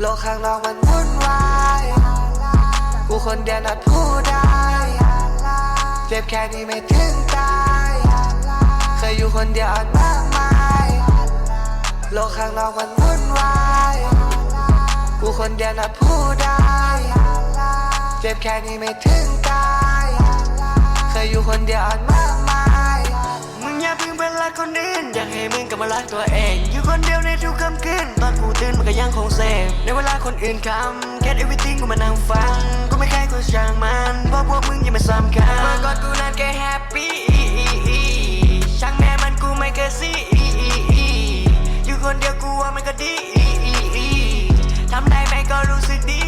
โลกข้างนอกมันวุ่นวายกูคนเดียวนัดผู้ได้ เจ็บแค่นี้ไม่ถึงตาย เคยอยู่คนเดียวอ่อนมากมาย โลกข้างนอกมันวุ่นวายกูคนเดียวนัดผู้ได้ เจ็บแค่นี้ไม่ถึงตาย เคยอยู่คนเดียวอ่อนมากมาย มึงอย่าเพิ่งเป็นรักคนอื่น อยากให้มึงกลับมารักตัวเอง อยู่คนเดียวในทุกค่ำคืนตอนกูตื่นมันก็ยังคงเสพในเวลาคนอื่นคำ get everything กูมานั่งฟัง กูไม่ใครกูช่างมันเพราะพวกมึงยังไม่สำคัญเมื่อก่อนกูนั้นแค่แฮปปี้ช่างแม่มันกูไม่เคยซีอยู่คนเดียวกูว่ามันก็ดีทำได้ไหมก็รู้สึกดี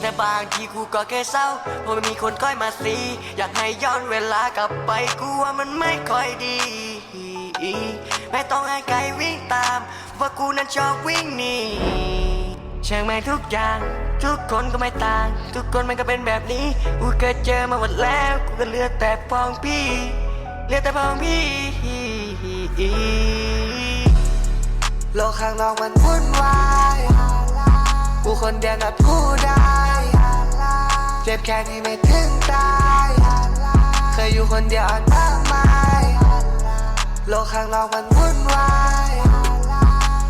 แต่บางทีกูก็แค่เศร้าเพราะไม่มีคนคอยมาสีอยากให้ย้อนเวลากลับไปกูว่ามันไม่ค่อยดี ไม่ต้องให้ใครวิ่งตาม ว่ากูนั้นชอบวิ่งหนีเชิงไม่ทุกอย่าง ทุกคนก็ไม่ต่าง ทุกคนมันก็เป็นแบบนี้ กูเคยเจอมาหมดแล้ว กูก็เลือแต่พองพี่เลือแต่พองพี่โลกข้างนอกมันวุ่นวายกูคนเดียวนัดผู้ได้เจ็บแค่นี้ไม่ถึงตาย เคยอยู่คนเดียวอ่อนมากมา โลกข้างนอกมันวุ่นวาย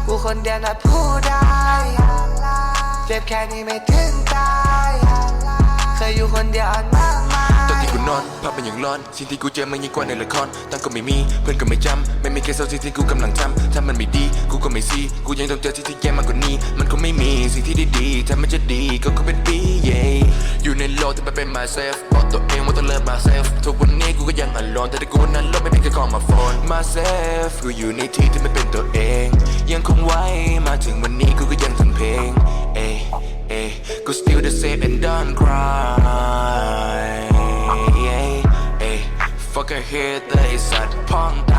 กูคนเดียวนัดผู้ได้ เจ็บแค่นี้ไม่ถึงตาย เคยอยู่คนเดียวอ่อนมากมาย ตอนที่กูนอนภาพเป็นอย่างร้อน สิ่งที่กูเจอมันยิ่งกว่าในละครตังก็ไม่มี เพื่อนก็ไม่จำ ไม่มีแค่เศร้าสิ่งที่กูกำลังทำถ้ามันไม่ดี กูก็ไม่ซี กูยังต้องเจอสิ่งที่แย่มากกว่านี้ มันคงไม่มีสิ่งที่ดีๆถ้ามันจะดีก็คงเป็นปี ในโลกที่มันเป็น myself บอกตัวเองว่าต้องเลิก myself ทุกวันนี้กูก็ยัง alone แต่ถ้ากูนั้นลกไม่เป็นแค่ call my phone myself กูอยู่ในที่ที่ไม่เป็นตัวเอง ยังคงไว้มาถึงวันนี้กูก็ยังทำเพลง เอ้เอ้กู still the same and don't cry yeah, ey, fuck a hater ไอสัตว์พ้อง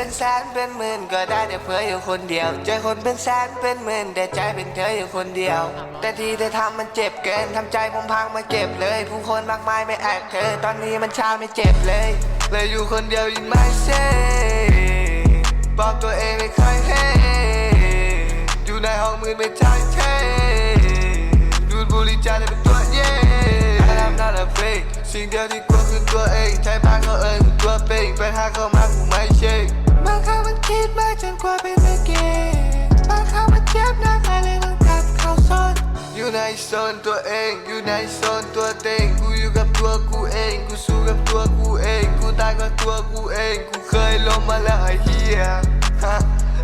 เป็นแสนเป็นหมื่นก็ได้แต่เพื่ออยู่คนเดียวเจอคนเป็นแสนเป็นหมื่นแต่ใจเป็นเธออยู่คนเดียว แต่ที่เธอทำมันเจ็บเกินทำใจผมพังมาเก็บเลย ผู้คนมากมายไม่แอบเธอ ตอนนี้มันชาไม่เจ็บเลย เลยอยู่คนเดียวยินไม่เซ่บอกตัวเองไม่ค่อยเฮ่อยู่ในห้องมืดไม่ใช่เท่ดูดบุหรี่จานเลยเป็นตัวเย่ I'm not a fake สิ่งเดียวที่กลัวคือตัวเองใช้พานเขาเอ่ยคือตัวเป่งไปหาเขามากูไม่เชค ครั้งมันคิดมากจนกลัวเป็นไม่เก่งบางครั้งมันเจ็บหนักเลยต้องกลับเข้าโซนอยู่ในโซนตัวเองอยู่ในโซนตัวเต็งกูอยู่กับตัวกูเองกูสู้กับตัวกูเองกูตายกับตัวกูเองกูเคยล้มมาแล้วไอ้เหี้ยฮะ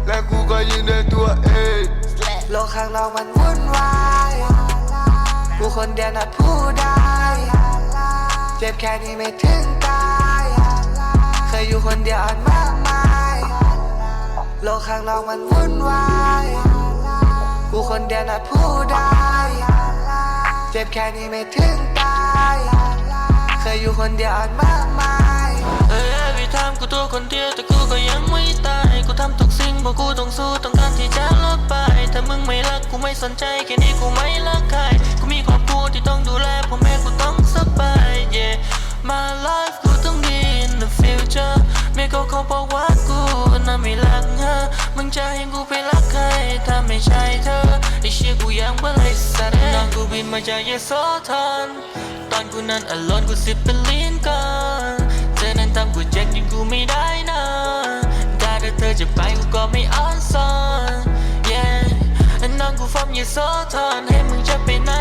และกูก็ยืนในตัวเองโลกข้างนอกมันวุ่นวายกูคนเดียวนัดผู้ได้เจ็บแค่นี้ไม่ถึงตายเคยอยู่คนเดียวอ่อนมากมาย โลกข้างนอกมันวุ่นวายกูคนเดียวนัดผู้ได้ เจ็บแค่นี้ไม่ถึงตาย เคยอยู่คนเดียวอ่อนมากมายเอ้ยวิธามกูตัวคนเดียวแต่กูก็ยังไม่ตาย กูทำทุกสิ่งเพราะกูต้องสู้ต้องการที่จะลดไป ถ้ามึงไม่รักกูไม่สนใจแค่นี้กูไม่รักใคร กูมีครอบครัวที่ต้องดูแลพ่อแม่กูต้องสบาย yeah my life กูต้องดี in the future แม่เขาเขาบอกว่ากู ไม่รักเธอมึงจะให้กูไปรักใครถ้าไม่ใช่เธอไอ้เชี่ยกูยังไม่เลยสัตว์น้องกูบินมาจากยโสธรตอนกูนั้น alone กูสิบเป็นลิ้นก่อนเธอนั้นทำกูเจ็บยังกูไม่ได้นะถ้าเธอจะไปกูก็ไม่อ้อนซอน yeah น้องกูฟอร์มยโสธรให้มึงจะไปไหน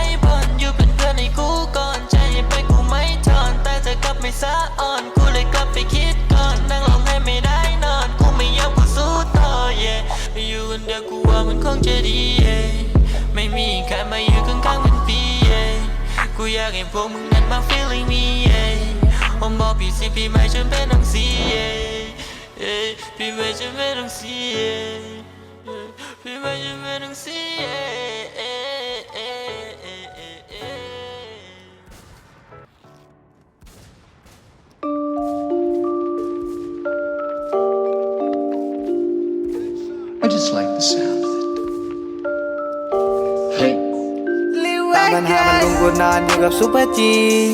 กูอยากให้พวกมึงนั้นมา feeling me yeah ผมบอกพี่สิพี่ไม่จำเป็นต้องเสีย yeah พี่ไม่จำเป็นต้องเสีย yeah พี่ไม่จำเป็นต้องเสีย ปัญหามันลุงกูนอนอยู่กับซูเปอร์จี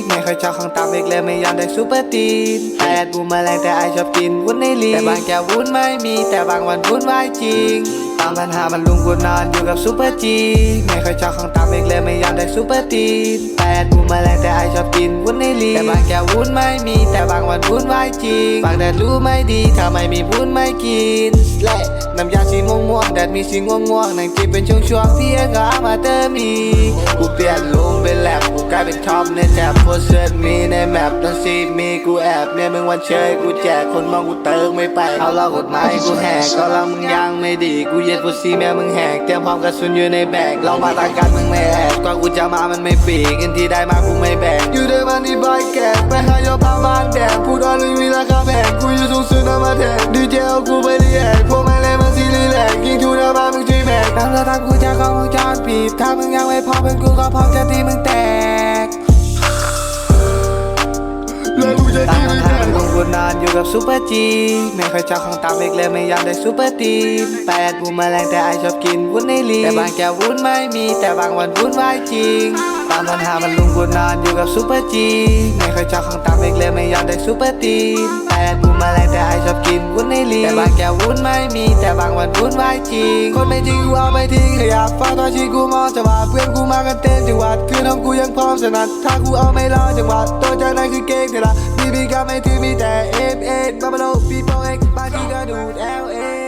ไม่เคยชอบของตามเอกเลยไม่ยอมได้ซูเปอร์ตีนแปดบูมแมลงแต่ไอชอบกินวุ้นในลีแต่บางแก้ววุ้นไม่มีแต่บางวันวุ้นวายจริง ตามปัญหามันลุงกูนอนอยู่กับซูเปอร์จีไม่เคยชอบของตามเอกเลยไม่ยอมได้ซูเปอร์ตีนแปดบูมแมลงแต่ไอชอบกินวุ้นในลีแต่บางแก้ววุ้นไม่มีแต่บางวันวุ้นวายจริงบางแดดรู้ไม่ดีถ้าไม่มีวุ้นไม่กินและน้ำยาสีม่วงม่วงแดดมีสีง่วงง่วงนั่งจิบเป็นช่วงช่วงๆพี่เองก็เอามาเติมอีกกูเปลี่ยนลุงเป็นแลบกูกลายเป็นท็อปในแท็บโพสเซิร์มีในแมปต้องซีมีกูแอบเนี่ยมึงวันเชยกูแจกคนมองกูเติมไม่ไปเอาเรากฎหมายกูแหกก็เรามึงยังไม่ดีกูเย็ดกูซีแม่มึงแหกเตรียมพร้อมกระสุนอยู่ในแบกลองมาตางการมึงไม่แอบกว่ากูจะมามันไม่ปีกเงินที่ได้มากูไม่แบ่งอยู่ได้มันที่บอยแกกไปหายอพาบ้านแดงพูดว่าไม่มีราคาแพงกูอยู่สูงสุดน้ำมาแทงดีเจเอากูไปเรียกพวกไม่เล่นมันซีรีส์แหลกยิงชูหน้าบ้านมึงที่แบกน้ำละทางกูจะเข้าวงจรปิดถ้ามึงยังไม่พอเป็นกูก็พร้อมจะตีมึงแตกานอยู่กับซูเปอร์จีไม่เคยชอบของตามเอกเลยไม่ยอมได้ซูเปอร์ตีนแปดบูมแมลงแต่ไอชอบกินวุ้นในลีแต่บางแก้ววุ้นไม่มีแต่บางวันวุ้นวายจริงามปัญหามันลุงกูนอนอยู่กับซูเปอร์จีไม่เคยชอบของตามเอกเลยไม่ยอมได้ซูเปอร์ตีนแปดบูมแมลงแต่ไอชอบกินวุ้นในลีแต่บางแก้ววุ้นไม่มี แต่บางวันวุ้นวายจริง คนไม่จริงกูเอาไปทิ้งขยะฟ้าตอนชีกูมองจังหวะเพื่อนกูมากันเต็มจังหวัดคืนของกูยังพร้อมสนัดถ้ากูเอาไม่รอจังหวะตัวจากนั้นคือเก่งเถอะละบีบีก็ไม่ถือมีแต่เอฟเอบับเบิ้ลปีโป้เอ็กบางทีก็ดูดเอลเอ